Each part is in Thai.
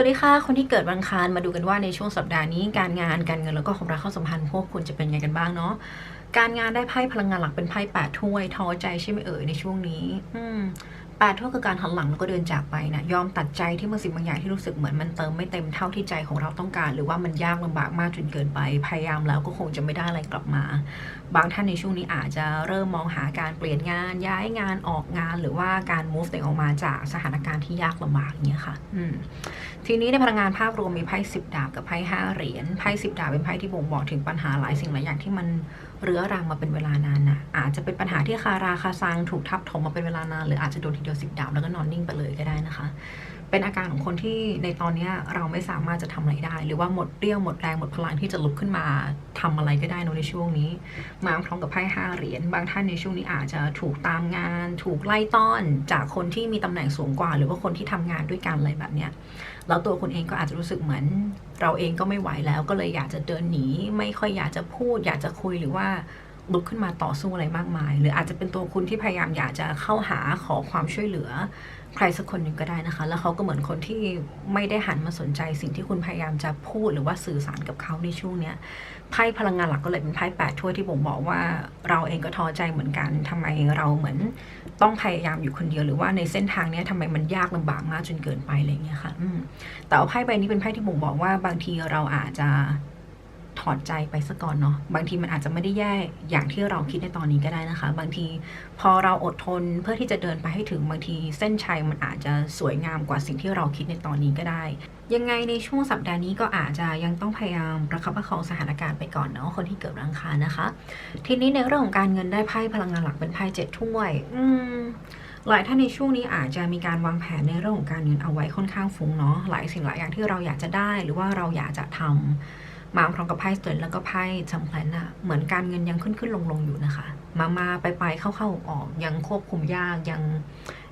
วัสดีค่ะ คนที่เกิดวันอังคารมาดูกันว่าในช่วงสัปดาห์นี้การงานการเงินแล้วก็ความรักความสัมพันธ์พวกคุณจะเป็นไงกันบ้างเนาะการงานได้ไพ่พลังงานหลักเป็นไพ่แปดถ้วยท้อใจใช่ไหมเอ่ยในช่วงนี้ อืม แปดถ้วยคือการหันหลังแล้วก็เดินจากไปนะยอมตัดใจที่บางสิ่งบางอย่างที่รู้สึกเหมือนมันเติมไม่เต็มเท่าที่ใจของเราต้องการ หรือว่ามันยากลำบากมากจนเกินไป พยายามแล้วก็คงจะไม่ได้อะไรกลับมา บางท่านในช่วงนี้อาจจะเริ่มมองหาการเปลี่ยนงานย้ายงานออกงาน หรือว่าการ move ตัวเองออกมาจากสถานการณ์ที่ยากลำบากอย่างเงี้ยค่ะทีนี้ในพลังงานภาพรวมมีไพ่สิบดาบกับไพ่ห้าเหรียญไพ่สิบดาบเป็นไพ่ที่บ่งบอกถึงปัญหาหลายสิ่งหลายอย่างที่มันเรื้อรังมาเป็นเวลานานนะอาจจะเป็นปัญหาที่คาราคาซังถูกทับถมมาเป็นเวลานานหรืออาจจะโดนทีดียวสิบดาบแล้วก็นอนนิ่งไปเลยก็ได้นะคะ เป็นอาการของคนที่ในตอนนี้เราไม่สามารถจะทำอะไรได้ หรือว่าหมดเรี่ยวหมดแรงหมดพลังที่จะลุกขึ้นมาทำอะไรก็ได้นในช่วงนี้ มาพร้อมกับไพ่ห้าเหรียญบางท่านในช่วงนี้อาจจะถูกตามงาน ถูกไล่ต้อน จากคนที่มีตำแหน่งสูงกว่า หรือว่าคนที่ทำงานด้วยกันอะไรแบบเนี้ยแล้วตัวคุณเองก็อาจจะรู้สึกเหมือน เราเองก็ไม่ไหวแล้วก็เลยอยากจะเดินหนีไม่ค่อยอยากจะพูด อยากจะคุยหรือว่า ลุกขึ้นมาต่อสู้อะไรมากมาย หรืออาจจะเป็นตัวคุณที่พยายามอยากจะเข้าหาขอความช่วยเหลือ ใครสักคนหนึ่งก็ได้นะคะ แล้วเขาก็เหมือนคนที่ไม่ได้หันมาสนใจสิ่งที่คุณพยายามจะพูดหรือว่าสื่อสารกับเขาในช่วงเนี้ยไพ่พลังงานหลักก็เลยเป็นไพ่แปดถ้วยที่ผมบอกว่าเราเองก็ท้อใจเหมือนกันทำไมเราเหมือนต้องพยายามอยู่คนเดียวหรือว่าในเส้นทางเนี้ยทำไมมันยากลำบากมากจนเกินไปอะไรเงี้ยค่ะแต่ว่าไพ่ใบนี้เป็นไพ่ที่บ่งบอกว่าบางทีเราอาจจะ ถอดใจไปซะก่อนเนาะบางทีมันอาจจะไม่ได้แย่อย่างที่เราคิดในตอนนี้ก็ได้นะคะ บางทีพอเราอดทนเพื่อที่จะเดินไปให้ถึงบางทีเส้นชัยมันอาจจะสวยงามกว่าสิ่งที่เราคิดในตอนนี้ก็ได้ ยังไงในช่วงสัปดาห์นี้ก็อาจจะยังต้องพยายามประคับประคองสถานการณ์ไปก่อนเนาะคนที่เกิดวังคานะคะ ทีนี้ในเรื่องของการเงินได้ไพ่พลังงานหลักเป็นไพ่เจ็ดถ้วย อืมหลายท่านในช่วงนี้อาจจะมีการวางแผนในเรื่องของการเงินเอาไว้ค่อนข้างฟุ้งเนาะหลายสิ่งหลายอย่างที่เราอยากจะได้หรือว่าเราอยากจะทำ มาพร้อมกับไพ่สเตนแล้วก็ไพ่จัมแพลนอะเหมือนการเงินยังขึ้นขึ้นลงลงอยู่นะคะ มามาไปไปเข้าเข้าออกยังควบคุมยากยัง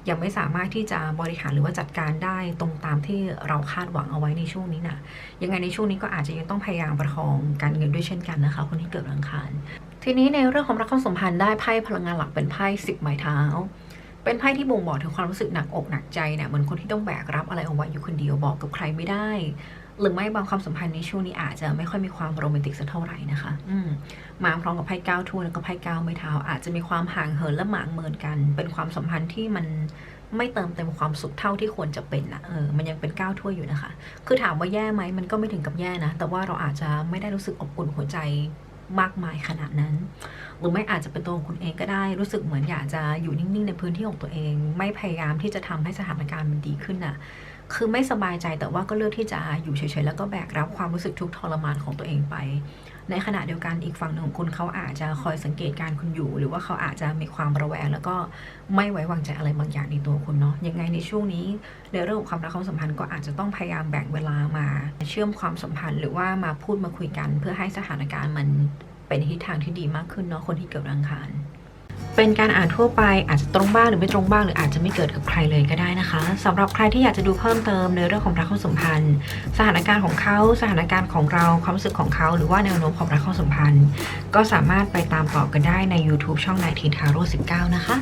ยังไม่สามารถที่จะบริหารหรือว่าจัดการได้ตรงตามที่เราคาดหวังเอาไว้ในช่วงนี้นะยังไงในช่วงนี้ก็อาจจะยังต้องพยายามประคองการเงินด้วยเช่นกันนะคะ คนที่เกิดวันอังคารทีนี้ในเรื่องของรักความสัมพันธ์ได้ไพ่พลังงานหลักเป็นไพ่สิบไม้เท้าเป็นไพ่ที่บ่งบอกถึงความรู้สึกหนักอกหนักใจเนี่ยเหมือนคนที่ต้องแบกรับอะไรเอาไว้อยู่คนเดียวบอกกับใครไม่ได้ หรือไม่บางความสัมพันธ์ในช่วงนี้อาจจะไม่ค่อยมีความโรแมนติกสักเท่าไหร่นะคะอืมมาพร้อมกับไพ่เก้าถ้วยแล้วก็ไพ่เก้าไม้เท้า อาจจะมีความห่างเหินและหมางเมินกัน เป็นความสัมพันธ์ที่มันไม่เติมเต็มความสุขเท่าที่ควรจะเป็นนะเออมันยังเป็นเก้าถ้วยอยู่นะคะ คือถามว่าแย่ไหมมันก็ไม่ถึงกับแย่นะ แต่ว่าเราอาจจะไม่ได้รู้สึกอบอุ่นหัวใจมากมายขนาดนั้น หรือไม่อาจจะเป็นตัวของคุณเองก็ได้ รู้สึกเหมือนอยากจะอยู่นิ่งๆ ในพื้นที่ของตัวเอง ไม่พยายามที่จะทำให้สถานการณ์มันดีขึ้นน่ะ คือไม่สบายใจแต่ว่าก็เลือกที่จะอยู่เฉยๆแล้วก็แบกรับความรู้สึกทุกทรมานของตัวเองไป ในขณะเดียวกันอีกฝั่งหนึ่งของคุณเขาอาจจะคอยสังเกตการคุณอยู่ หรือว่าเขาอาจจะมีความระแวง แล้วก็ไม่ไว้วางใจอะไรบางอย่างในตัวคุณเนาะยังไงในช่วงนี้ในเรื่องของความรักความสัมพันธ์ก็อาจจะต้องพยายามแบ่งเวลามา เชื่อมความสัมพันธ์หรือว่ามาพูดมาคุยกัน เพื่อให้สถานการณ์มันเป็นทิศทางที่ดีมากขึ้นเนาะคนที่เกิดวันอังคาร เป็นการอ่านทั่วไปอาจจะตรงบ้างหรือไม่ตรงบ้างหรืออาจจะไม่เกิดกับใครเลยก็ได้นะคะสำหรับใครที่อยากจะดูเพิ่มเติมในเรื่องของรักความสัมพันธ์ สถานการณ์ของเขาสถานการณ์ของเราความรู้สึกของเขา หรือว่าแนวโน้มของรักความสัมพันธ์ ก็สามารถไปตามต่อกันได้ใน YouTube ช่องนายทีนทาโร่19 นะคะ